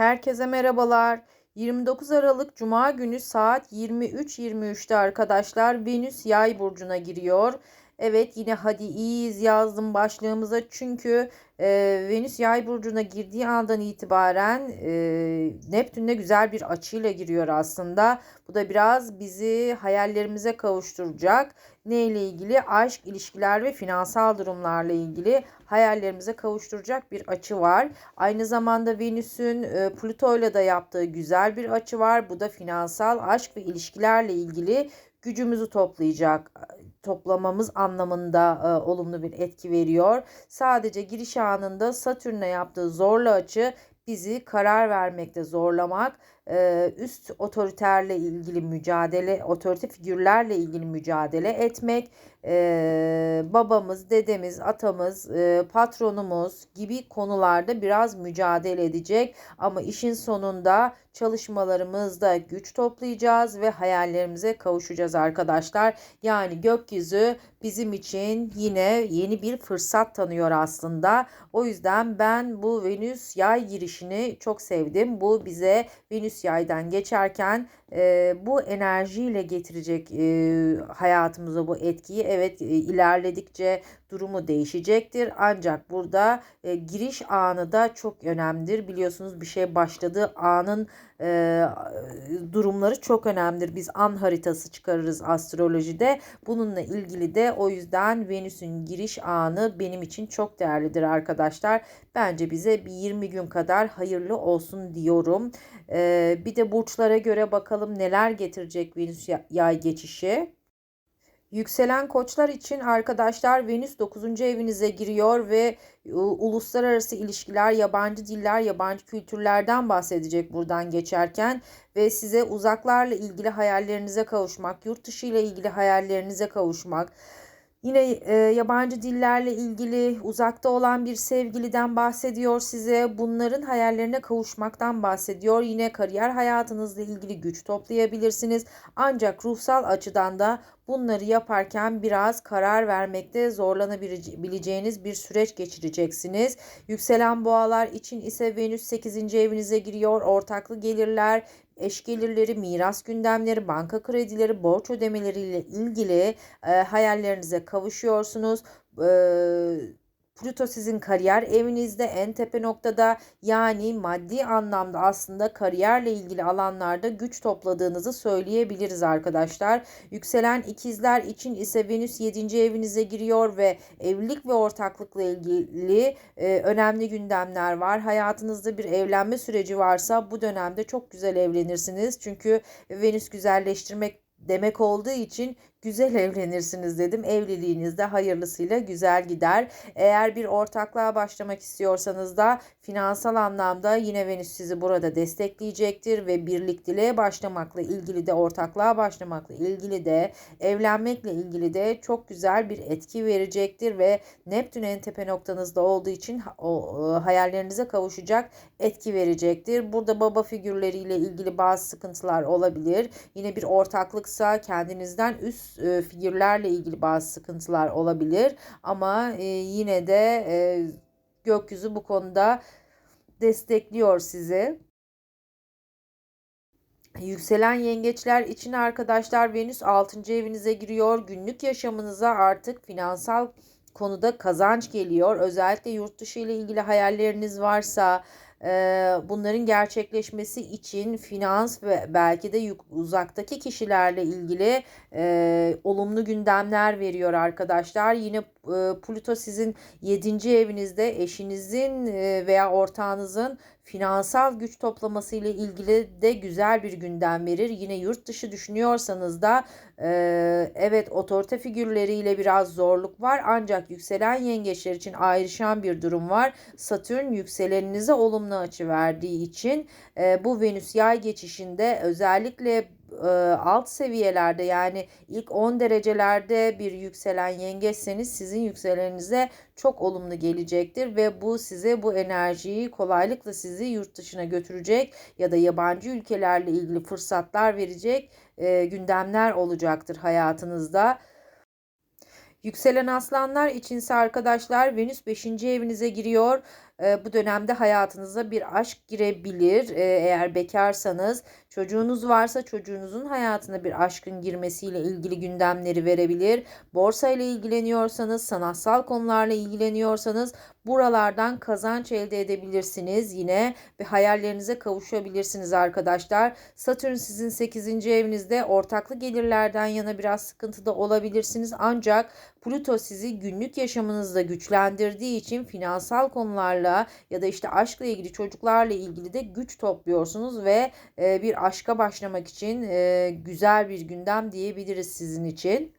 Herkese merhabalar. 29 Aralık Cuma günü saat 23.23'te arkadaşlar Venüs Yay burcuna giriyor. Evet yine hadi iyiyiz yazdım başlığımıza çünkü e, Venüs Yay burcuna girdiği andan itibaren e, Neptün'le güzel bir açıyla giriyor aslında. Bu da biraz bizi hayallerimize kavuşturacak. Ne ile ilgili? Aşk, ilişkiler ve finansal durumlarla ilgili hayallerimize kavuşturacak bir açı var. Aynı zamanda Venüs'ün e, Plüto ile de yaptığı güzel bir açı var. Bu da finansal, aşk ve ilişkilerle ilgili gücümüzü toplayacak toplamamız anlamında e, olumlu bir etki veriyor. Sadece giriş anında Satürn'e yaptığı zorlu açı bizi karar vermekte zorlamak, üst otoriterle ilgili mücadele, otorite figürlerle ilgili mücadele etmek, e, babamız, dedemiz, atamız, e, patronumuz gibi konularda biraz mücadele edecek. Ama işin sonunda çalışmalarımızda güç toplayacağız ve hayallerimize kavuşacağız arkadaşlar. Yani gökyüzü bizim için yine yeni bir fırsat tanıyor aslında. O yüzden ben bu Venüs yay girişini çok sevdim. Bu bize Venüs yaydan geçerken e, bu enerjiyle getirecek e, hayatımıza bu etkiyi. Evet e, ilerledikçe durumu değişecektir. Ancak burada e, giriş anı da çok önemlidir. Biliyorsunuz bir şey başladığı anın e, durumları çok önemlidir. Biz an haritası çıkarırız astrolojide. Bununla ilgili de o yüzden Venüs'ün giriş anı benim için çok değerlidir arkadaşlar. Bence bize bir 20 gün kadar hayırlı olsun diyorum. E, bir de burçlara göre bakalım neler getirecek Venüs yay geçişi. Yükselen koçlar için arkadaşlar Venüs 9. evinize giriyor ve uluslararası ilişkiler, yabancı diller, yabancı kültürlerden bahsedecek buradan geçerken ve size uzaklarla ilgili hayallerinize kavuşmak, yurt dışı ile ilgili hayallerinize kavuşmak, Yine e, yabancı dillerle ilgili uzakta olan bir sevgiliden bahsediyor size. Bunların hayallerine kavuşmaktan bahsediyor. Yine kariyer hayatınızla ilgili güç toplayabilirsiniz. Ancak ruhsal açıdan da bunları yaparken biraz karar vermekte zorlanabileceğiniz bir süreç geçireceksiniz. Yükselen boğalar için ise Venüs 8. evinize giriyor. Ortaklı gelirler, eş gelirleri, miras gündemleri, banka kredileri, borç ödemeleriyle ilgili e, hayallerinize kavuşuyorsunuz. E, Plüto sizin kariyer evinizde en tepe noktada yani maddi anlamda aslında kariyerle ilgili alanlarda güç topladığınızı söyleyebiliriz arkadaşlar. Yükselen ikizler için ise Venüs 7. evinize giriyor ve evlilik ve ortaklıkla ilgili e, önemli gündemler var. Hayatınızda bir evlenme süreci varsa bu dönemde çok güzel evlenirsiniz. Çünkü Venüs güzelleştirmek demek olduğu için güzel evlenirsiniz dedim. Evliliğiniz de hayırlısıyla güzel gider. Eğer bir ortaklığa başlamak istiyorsanız da finansal anlamda yine Venüs sizi burada destekleyecektir ve birlikteliğe başlamakla ilgili de ortaklığa başlamakla ilgili de evlenmekle ilgili de çok güzel bir etki verecektir ve Neptün en tepe noktanızda olduğu için e, hayallerinize kavuşacak etki verecektir. Burada baba figürleriyle ilgili bazı sıkıntılar olabilir. Yine bir ortaklıksa kendinizden üst e, figürlerle ilgili bazı sıkıntılar olabilir ama e, yine de e, gökyüzü bu konuda destekliyor sizi. Yükselen yengeçler için arkadaşlar Venüs 6. evinize giriyor. Günlük yaşamınıza artık finansal konuda kazanç geliyor. Özellikle yurt dışı ile ilgili hayalleriniz varsa bunların gerçekleşmesi için finans ve belki de uzaktaki kişilerle ilgili olumlu gündemler veriyor arkadaşlar. Yine e, sizin 7. evinizde eşinizin veya ortağınızın finansal güç toplaması ile ilgili de güzel bir gündem verir. Yine yurt dışı düşünüyorsanız da e, evet otorite figürleriyle biraz zorluk var ancak yükselen yengeçler için ayrışan bir durum var. Satürn yükseleninize olumlu açı verdiği için e, bu Venüs yay geçişinde özellikle alt seviyelerde yani ilk 10 derecelerde bir yükselen yengeçseniz sizin yükseleninize çok olumlu gelecektir ve bu size bu enerjiyi kolaylıkla sizi yurt dışına götürecek ya da yabancı ülkelerle ilgili fırsatlar verecek e, gündemler olacaktır hayatınızda. Yükselen aslanlar içinse arkadaşlar Venüs 5. evinize giriyor. e, bu dönemde hayatınıza bir aşk girebilir. E, eğer bekarsanız çocuğunuz varsa çocuğunuzun hayatına bir aşkın girmesiyle ilgili gündemleri verebilir. Borsa ile ilgileniyorsanız, sanatsal konularla ilgileniyorsanız buralardan kazanç elde edebilirsiniz yine ve hayallerinize kavuşabilirsiniz arkadaşlar. Satürn sizin 8. evinizde ortaklı gelirlerden yana biraz sıkıntıda olabilirsiniz ancak Plüto sizi günlük yaşamınızda güçlendirdiği için finansal konularla ya da işte aşkla ilgili çocuklarla ilgili de güç topluyorsunuz ve e, aşka başlamak için e, güzel bir gündem diyebiliriz sizin için.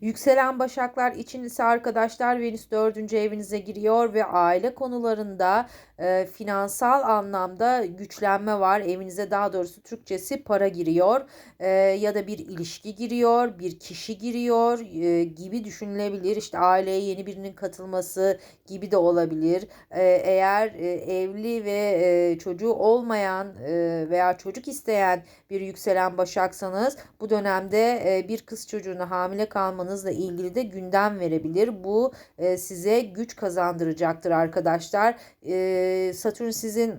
Yükselen başaklar için ise arkadaşlar Venüs 4. evinize giriyor ve aile konularında e, finansal anlamda güçlenme var. Evinize daha doğrusu Türkçesi para giriyor e, ya da bir ilişki giriyor, bir kişi giriyor e, gibi düşünülebilir. İşte aileye yeni birinin katılması gibi de olabilir. E, eğer e, evli ve e, çocuğu olmayan e, veya çocuk isteyen bir yükselen başaksanız bu dönemde e, bir kız çocuğuna hamile kalmanızla ilgili de gündem verebilir. Bu e, size güç kazandıracaktır arkadaşlar. E, Satürn sizin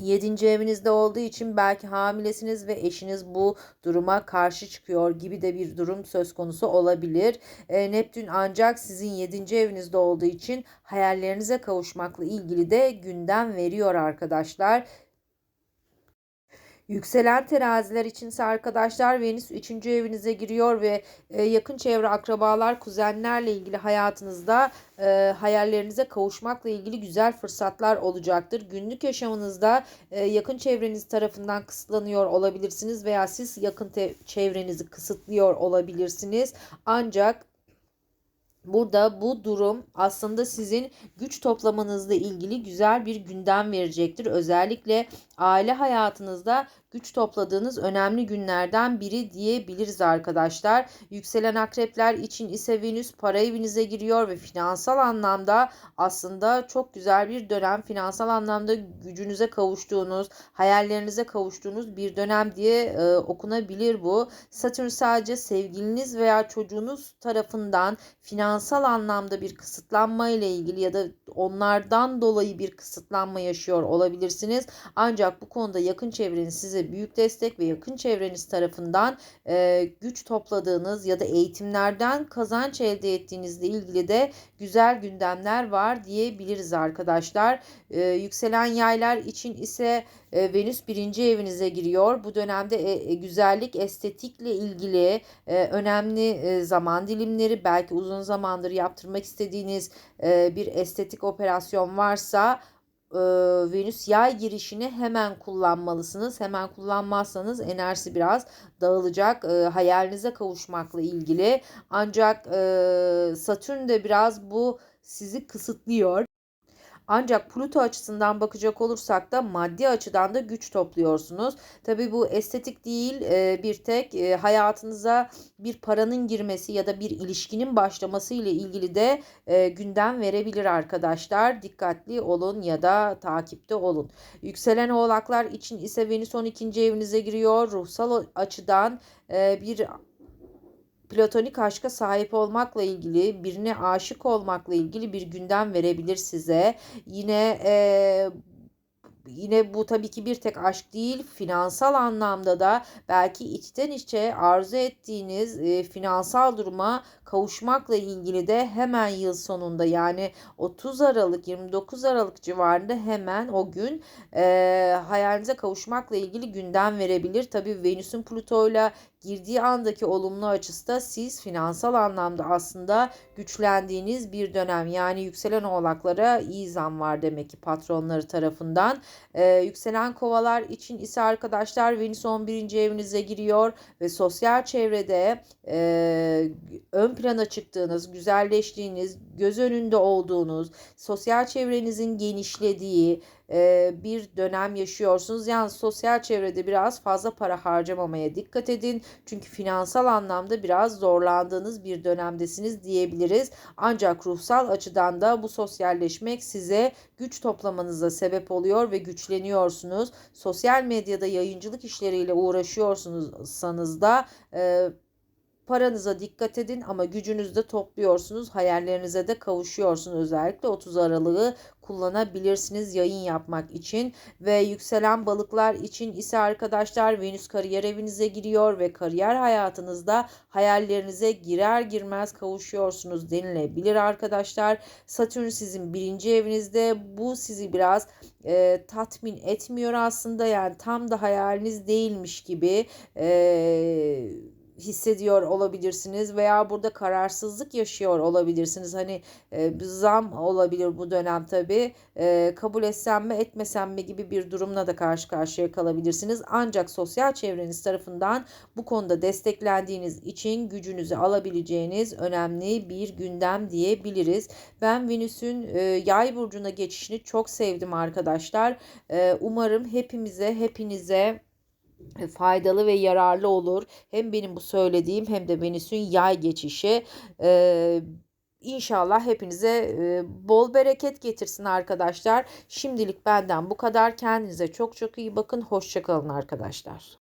7. evinizde olduğu için belki hamilesiniz ve eşiniz bu duruma karşı çıkıyor gibi de bir durum söz konusu olabilir. E, Neptün ancak sizin 7. evinizde olduğu için hayallerinize kavuşmakla ilgili de gündem veriyor arkadaşlar. Yükselen teraziler içinse arkadaşlar Venüs 3. evinize giriyor ve e, yakın çevre akrabalar, kuzenlerle ilgili hayatınızda e, hayallerinize kavuşmakla ilgili güzel fırsatlar olacaktır. Günlük yaşamınızda e, yakın çevreniz tarafından kısıtlanıyor olabilirsiniz veya siz yakın çevrenizi kısıtlıyor olabilirsiniz. Ancak Burada bu durum aslında sizin güç toplamanızla ilgili güzel bir gündem verecektir. Özellikle aile hayatınızda güç topladığınız önemli günlerden biri diyebiliriz arkadaşlar. Yükselen akrepler için ise Venüs para evinize giriyor ve finansal anlamda aslında çok güzel bir dönem. Finansal anlamda gücünüze kavuştuğunuz, hayallerinize kavuştuğunuz bir dönem diye e, okunabilir bu. Satürn sadece sevgiliniz veya çocuğunuz tarafından finansal anlamda bir kısıtlanma ile ilgili ya da onlardan dolayı bir kısıtlanma yaşıyor olabilirsiniz. Ancak bu konuda yakın çevreniz size büyük destek ve yakın çevreniz tarafından e, güç topladığınız ya da eğitimlerden kazanç elde ettiğinizle ilgili de güzel gündemler var diyebiliriz arkadaşlar. E, yükselen yaylar için ise e, Venüs birinci evinize giriyor. Bu dönemde e, e, güzellik, estetikle ilgili e, önemli e, zaman dilimleri belki uzun zamandır yaptırmak istediğiniz e, bir estetik operasyon varsa e, Venüs yay girişini hemen kullanmalısınız. Hemen kullanmazsanız enerjisi biraz dağılacak. E, hayalinize kavuşmakla ilgili. Ancak e, Satürn de biraz bu sizi kısıtlıyor. Ancak Pluto açısından bakacak olursak da maddi açıdan da güç topluyorsunuz. Tabii bu estetik değil e, bir tek e, hayatınıza bir paranın girmesi ya da bir ilişkinin başlaması ile ilgili de e, gündem verebilir arkadaşlar. Dikkatli olun ya da takipte olun. Yükselen oğlaklar için ise Venüs 12. evinize giriyor. Ruhsal açıdan bir platonik aşka sahip olmakla ilgili, birine aşık olmakla ilgili bir gündem verebilir size. Yine e, yine bu tabii ki bir tek aşk değil finansal anlamda da belki içten içe arzu ettiğiniz e, finansal duruma kavuşmakla ilgili de hemen yıl sonunda yani 30 Aralık 29 Aralık civarında hemen o gün e, hayalinize kavuşmakla ilgili gündem verebilir. Tabii Venüs'ün Plüto'yla girdiği andaki olumlu açısı da siz finansal anlamda aslında güçlendiğiniz bir dönem. Yani yükselen oğlaklara iyi zam var demek ki patronları tarafından. Ee, yükselen kovalar için ise arkadaşlar Venüs 11. evinize giriyor ve sosyal çevrede e, ön plana çıktığınız, güzelleştiğiniz, göz önünde olduğunuz, sosyal çevrenizin genişlediği, bir dönem yaşıyorsunuz. Yani sosyal çevrede biraz fazla para harcamamaya dikkat edin. Çünkü finansal anlamda biraz zorlandığınız bir dönemdesiniz diyebiliriz. Ancak ruhsal açıdan da bu sosyalleşmek size güç toplamanıza sebep oluyor ve güçleniyorsunuz. Sosyal medyada yayıncılık işleriyle uğraşıyorsunuzsanız da e, Paranıza dikkat edin ama gücünüzü de topluyorsunuz. Hayallerinize de kavuşuyorsunuz. Özellikle 30 Aralık'ı kullanabilirsiniz yayın yapmak için. Ve yükselen balıklar için ise arkadaşlar Venüs kariyer evinize giriyor ve kariyer hayatınızda hayallerinize girer girmez kavuşuyorsunuz denilebilir arkadaşlar. Satürn sizin birinci evinizde. Bu sizi biraz e, tatmin etmiyor aslında. Yani tam da hayaliniz değilmiş gibi. E, hissediyor olabilirsiniz veya burada kararsızlık yaşıyor olabilirsiniz. Hani e, zam olabilir bu dönem tabii. E, kabul etsem mi etmesem mi gibi bir durumla da karşı karşıya kalabilirsiniz. Ancak sosyal çevreniz tarafından bu konuda desteklendiğiniz için gücünüzü alabileceğiniz önemli bir gündem diyebiliriz. Ben Venüs'ün e, yay burcuna geçişini çok sevdim arkadaşlar. E, umarım hepimize, hepinize faydalı ve yararlı olur. Hem benim bu söylediğim hem de Venüs'ün yay geçişi. Ee, İnşallah hepinize bol bereket getirsin arkadaşlar. Şimdilik benden bu kadar. Kendinize çok çok iyi bakın. Hoşçakalın arkadaşlar.